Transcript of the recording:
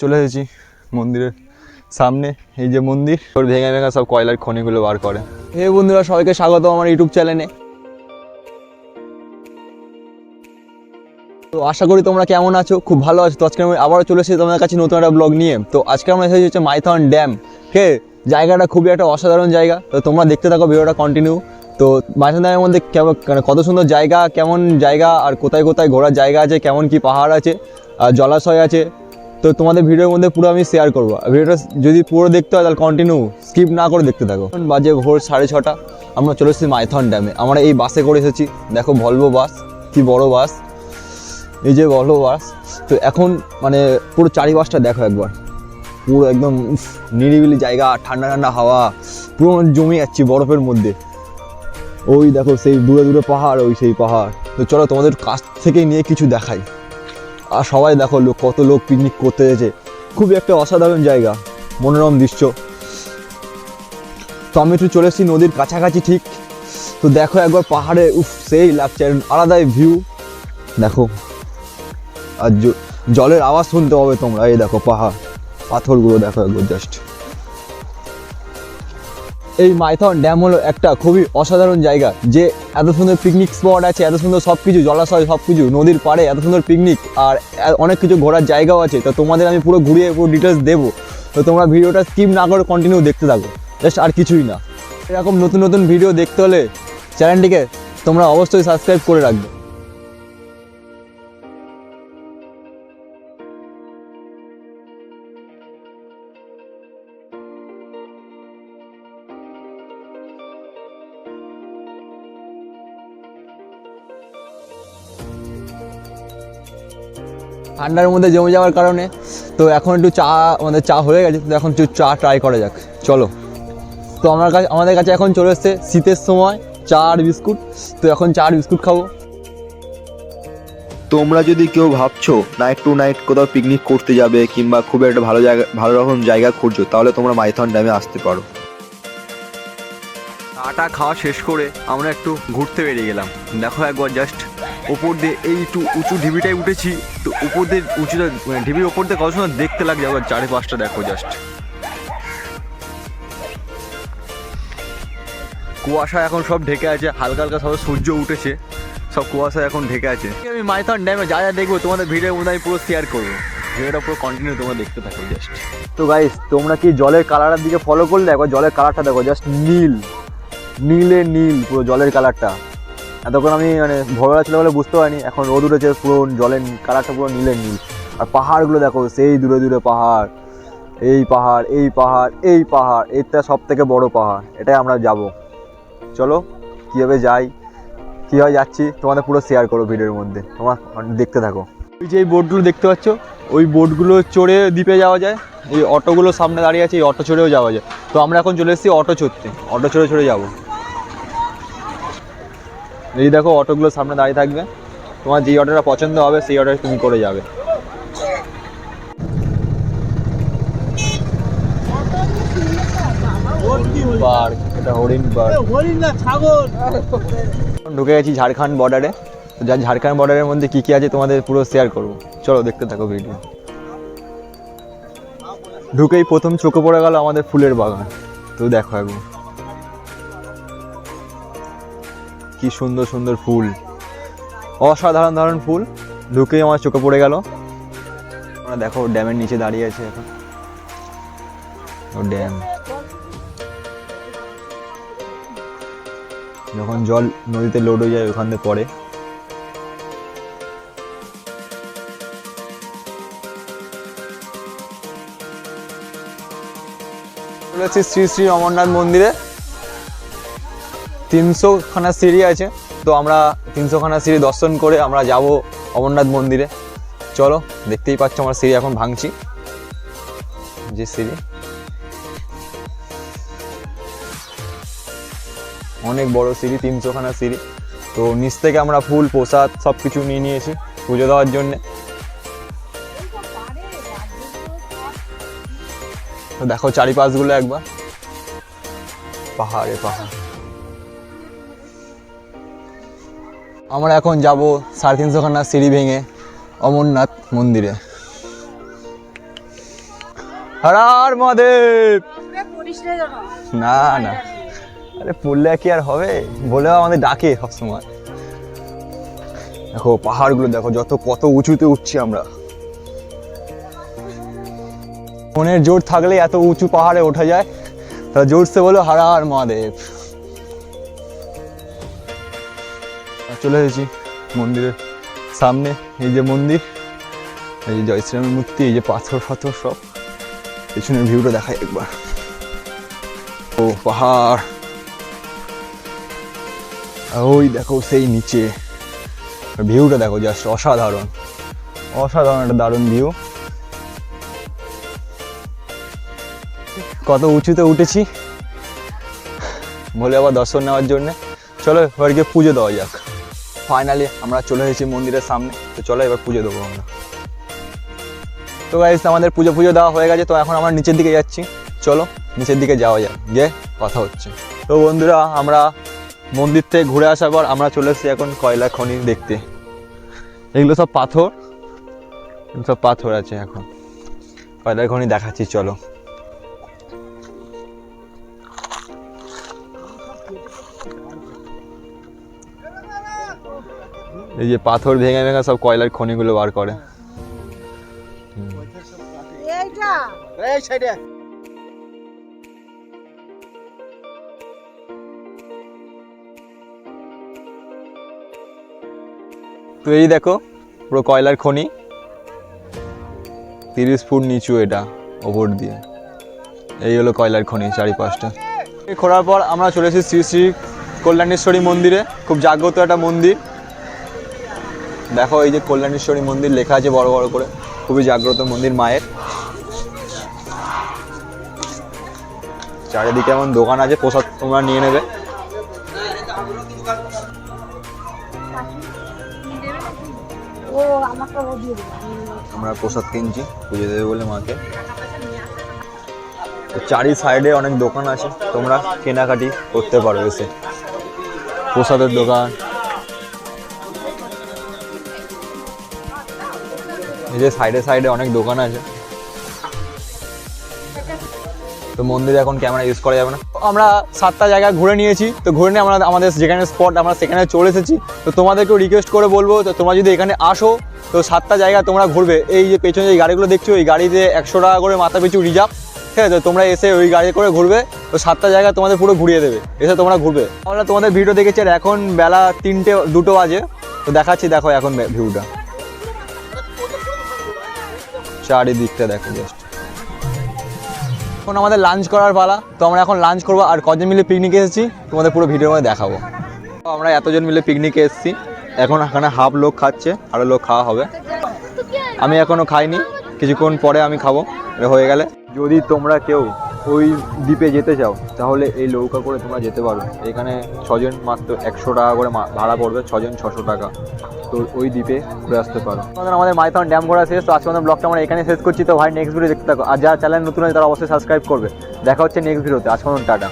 চলে এসেছি মন্দিরের সামনে। এই যে মন্দির, ওর ভেঙে ভেঙে সব কয়লার খনিগুলো বার করে। হে বন্ধুরা, সবাইকে স্বাগত আমার ইউটিউব চ্যানেলে। তো আশা করি তোমরা কেমন আছো? খুব ভালো আছো। তো আজকে আমি আবারও চলে এসেছি তোমাদের কাছে নতুন একটা ব্লগ নিয়ে। তো আজকে আমরা এসেছি হচ্ছে মাইথন ড্যাম। হে জায়গাটা খুবই একটা অসাধারণ জায়গা। তো তোমরা দেখতে থাকো, ভিডিওটা কন্টিনিউ তো মাইথন ড্যামের মধ্যে কেমন মানে কত সুন্দর জায়গা, কেমন জায়গা, আর কোথায় কোথায় ঘোরার জায়গা আছে, কেমন কি পাহাড় আছে, আর জলাশয় আছে তো তোমাদের ভিডিওর মধ্যে পুরো আমি শেয়ার করব। ভিডিওটা যদি পুরো দেখতে হয়, তাহলে কন্টিনিউ স্কিপ না করে দেখতে থাকো। বাজে ভোর সাড়ে ছটা, আমরা চলে এসেছি মাইথন ড্যামে আমরা এই বাসে করে এসেছি। দেখো ভলভো বাস কি বড় বাস এই যে ভলভো বাস তো এখন মানে পুরো চারিপাশটা দেখো একবার। পুরো একদম নিরিবিলি জায়গা, ঠান্ডা ঠান্ডা হাওয়া। পুরো মানে জমে যাচ্ছি বরফের মধ্যে। ওই দেখো সেই দূরে দূরে পাহাড়, ওই সেই পাহাড়। তো চলো তোমাদের কাছ থেকে নিয়ে কিছু দেখাই। আর সবাই দেখো লোক, কত লোক পিকনিক করতে এসেছে। খুবই একটা অসাধারণ জায়গা, মনোরম দৃশ্য। তো আমি একটু চলে এসেছি নদীর কাছাকাছি ঠিক। তো দেখো একবার পাহাড়ে, উফ, সেই লাগছে, আলাদাই ভিউ দেখো, আর জলের আওয়াজ শুনতে হবে তোমরা, এই দেখো পাহাড়, পাথরগুলো দেখো একবার জাস্ট এই মাইথন ড্যাম হলো একটা খুবই অসাধারণ জায়গা যে এত সুন্দর পিকনিক স্পট আছে, এত সুন্দর সব কিছু জলাশয় সব কিছু নদীর পাড়ে এত সুন্দর পিকনিক আর অনেক কিছু ঘোরার জায়গাও আছে। তো তোমাদের আমি পুরো ঘুরিয়ে পুরো ডিটেলস দেবো। তো তোমরা ভিডিওটা স্কিপ না করে কন্টিনিউ দেখতে থাকো। জাস্ট আর কিছুই না। এরকম নতুন নতুন ভিডিও দেখতে হলে চ্যানেলটিকে তোমরা অবশ্যই সাবস্ক্রাইব করে রাখবে। ঠান্ডার মধ্যে জমে যাওয়ার কারণে। তো এখন একটু চা আমাদের চা হয়ে গেছে তো এখন একটু চা ট্রাই করা যাক। চলো। তো আমার কাছে আমাদের কাছে এখন চলে এসছে শীতের সময় চা আর বিস্কুট। তো এখন চা আর বিস্কুট খাব। তোমরা যদি কেউ ভাবছ নাইট টু নাইট কোথাও পিকনিক করতে যাবে কিংবা খুব একটা ভালো জায়গা ভালো রকম জায়গা খুঁজছো তাহলে তোমরা মাইথন ড্যামে আসতে পারো। চাটা খাওয়া শেষ করে আমরা একটু ঘুরতে বেরিয়ে গেলাম। দেখো একবার জাস্ট ওপর দিয়ে এই একটু উঁচু ঢিবিটায় উঠেছি, তো উপর দিয়ে উঁচুটা মানে ঢিবির ওপর দিয়ে কত সুন্দর দেখতে লাগছে, একবার চারিপাশটা দেখো জাস্ট কুয়াশা এখন সব ঢেকে আছে, হালকা হালকা সব সূর্য উঠেছে, সব কুয়াশা এখন ঢেকে আছে। আমি মাইথন ড্যামে যা যা দেখব, তোমাদের ভিডিওর মধ্যে আমি পুরো শেয়ার করব। ভিডিওটা পুরো কন্টিনিউ তোমরা দেখতে থাকো জাস্ট তো গাইস তোমরা কি জলের কালারের দিকে ফলো করলে? একবার জলের কালারটা দেখো জাস্ট নীল। নীলে নীল, পুরো জলের কালারটা এতক্ষণ আমি মানে ভোরবেলা ছিল বলে বুঝতে পারিনি, এখন রোদ উঠেছে, পুরো জলের কালারটা পুরো নীলের নীল। আর পাহাড়গুলো দেখো, সেই দূরে দূরে পাহাড়, এই পাহাড় এই পাহাড় এই পাহাড়, এটা সব থেকে বড় পাহাড়, এটাই আমরা যাব। চলো, কীভাবে যাই, কীভাবে যাচ্ছি, তোমাদের পুরো শেয়ার করো ভিডিওর মধ্যে, তোমার দেখতে থাকো। ওই যে এই বোটগুলো দেখতে পাচ্ছ, ওই বোটগুলো চড়ে দ্বীপে যাওয়া যায়, এই অটোগুলো সামনে দাঁড়িয়ে আছে, এই অটো চড়েও যাওয়া যায়। তো আমরা এখন চলে এসেছি অটো চড়তে, অটো চড়ে চড়ে যাব। এই দেখো অটোগুলো সামনে দাঁড়িয়ে থাকবে। তোমার যেই অটোটা পছন্দ হবে, সেই অটোটা তুমি করে যাবে। হরিণ ঢুকে গেছি ঝাড়খণ্ড বর্ডারে যা ঝাড়খণ্ড বর্ডারের মধ্যে কী কী আছে তোমাদের পুরো শেয়ার করব। চলো দেখতে থাকো ভিডিও ঢুকেই প্রথম চোখে পড়ে গেল আমাদের ফুলের বাগান। তো দেখো একবার। কি সুন্দর সুন্দর ফুল। অসাধারণ ধারণ ফুল। ঢুকেই আমার চোখে পড়ে গেল। আমরা দেখো, ড্যামের নিচে দাঁড়িয়ে আছে এখন। ড্যাম। যখন জল নদীতে লোড হয়ে যায়, ওখান থেকে চলে শ্রী শ্রী অমরনাথ মন্দিরে। তিনশো খানা সিঁড়ি আছে। তো আমরা তিনশো খানা সিঁড়ি দর্শন করে আমরা যাব অমরনাথ মন্দিরে। চলো, দেখতেই পাচ্ছ আমরা সিঁড়ি এখন ভাঙছি। যে সিঁড়ি। অনেক বড় সিঁড়ি তিনশো খানা সিঁড়ি। তো নিচ থেকে আমরা ফুল, প্রসাদ সব কিছু নিয়ে নিয়েছি পুজো দেওয়ার জন্যে। দেখো চারিপাশগুলো একবার। পাহাড়ে পাহাড়। আমরা এখন যাব সাড়ে তিনশো খানা সিঁড়ি ভেঙে অমরনাথ মন্দিরে। হরার মহাদেব। না না। আরে পড়লে কি আর হবে? বলেও আমাদের ডাকে সবসময়। দেখো, পাহাড়গুলো দেখো, যত কত উঁচুতে উঠছি আমরা। মনের জোর থাকলে এত উঁচু পাহাড়ে ওঠা যায় তা জোরসে বলো হারার মহাদেব। চলে এসেছি মন্দিরের সামনে। এই যে মন্দির, এই যে জয় শ্রীরামের মূর্তি, এই যে পাথর ফাথর সব। পেছনের ভিউটা দেখাই একবার। ও পাহাড়। ওই দেখো সেই নিচে। ভিউটা দেখো জাস্ট অসাধারণ। অসাধারণ একটা দারুণ ভিউ। কত উঁচুতে উঠেছি। বলে আবার দর্শন নেওয়ার জন্যে। চলো এবার গিয়ে পুজো দেওয়া যাক। ফাইনালি আমরা চলে এসেছি মন্দিরের সামনে। তো চলো এবার পুজো দেবো আমরা। তো গাইস আমাদের পুজো পুজো দেওয়া হয়ে গেছে, তো এখন আমরা নিচের দিকে যাচ্ছি। চলো, নিচের দিকে যাওয়া যাক, গিয়ে কথা হচ্ছে। তো বন্ধুরা, আমরা মন্দির থেকে ঘুরে আসার পর আমরা চলে এসেছি এখন কয়লা খনি দেখতে। এগুলো সব পাথর। সব পাথর আছে এখন। কয়লা খনি দেখাচ্ছি, চলো। এই যে পাথর ভেঙে ভেঙে সব কয়লার খনিগুলো বার করে। তো এই দেখো পুরো কয়লার খনি। তিরিশ ফুট নিচু এটা ওপর দিয়ে। এই হলো কয়লার খনি চারিপাশটা। এই খোঁড়ার পর আমরা চলে এসেছি শ্রী শ্রী কল্যাণেশ্বরী মন্দিরে। খুব জাগ্রত একটা মন্দির। দেখো এই যে কল্যাণেশ্বরী মন্দির লেখা আছে বড় বড় করে খুবই জাগ্রত মন্দির মায়ের। চারিদিকে এমন দোকান আছে প্রসাদ তোমরা নিয়ে নেবে। আমরা প্রসাদ কিনছি পুজো দেবে বলে মাকে। তো চারি সাইডে অনেক দোকান আছে তোমরা কেনাকাটি করতে পারো এসে। প্রসাদের দোকান। এই যে সাইডে সাইডে অনেক দোকান আছে। তো মন্দিরে এখন ক্যামেরা ইউজ করা যাবে না। আমরা সাতটা জায়গা ঘুরে নিয়েছি। তো ঘুরে নিয়ে আমরা আমাদের যেখানে স্পট আমরা সেখানে চলে এসেছি। তো তোমাদেরকেও রিকোয়েস্ট করে বলব, তো তোমরা যদি এখানে আসো, তো সাতটা জায়গা তোমরা ঘুরবে। এই যে পেছনে যে গাড়িগুলো দেখছ, এই গাড়িতে একশো টাকা করে মাথা পিছু রিজার্ভ ঠিক আছে? তোমরা এসে ওই গাড়ি করে ঘুরবে। তো সাতটা জায়গা তোমাদের পুরো ঘুরিয়ে দেবে। এসে তোমরা ঘুরবে। আমরা তোমাদের ভিডিও দেখেছি, আর এখন বেলা তিনটে, দুটো বাজে। তো দেখাচ্ছি, দেখো এখন ভিউটা চারিদিকটা দেখো জাস্ট এখন আমাদের লাঞ্চ করার পালা, তো আমরা এখন লাঞ্চ করব আর কজন মিলে পিকনিকে এসেছি, তোমাদের পুরো ভিডিওর মধ্যে দেখাবো। আমরা এতজন মিলে পিকনিকে এসেছি, এখন এখানে হাফ লোক খাচ্ছে আরও লোক খাওয়া হবে। আমি এখনও খাইনি, কিছুক্ষণ পরে আমি খাব হয়ে গেলে। যদি তোমরা কেউ ওই দ্বীপে যেতে চাও, তাহলে এই নৌকা করে তোমরা যেতে পারো। এখানে ছজন মাত্র একশো টাকা করে ভাড়া পড়বে, ছজন ছশো টাকা। তো ওই দ্বীপে ঘুরে আসতে পারো। আমাদের মাইথন ড্যাম ঘোরা শেষ, তো আজকে আমাদের ব্লগটা আমরা এখানে শেষ করছি। তো ভাই নেক্সট ভিডিও দেখতে থাকো। আর যারা চ্যানেল নতুন হয় তারা অবশ্যই সাবস্ক্রাইব করবে। দেখা হচ্ছে নেক্সট ভিডিওতে আজকে টাটা।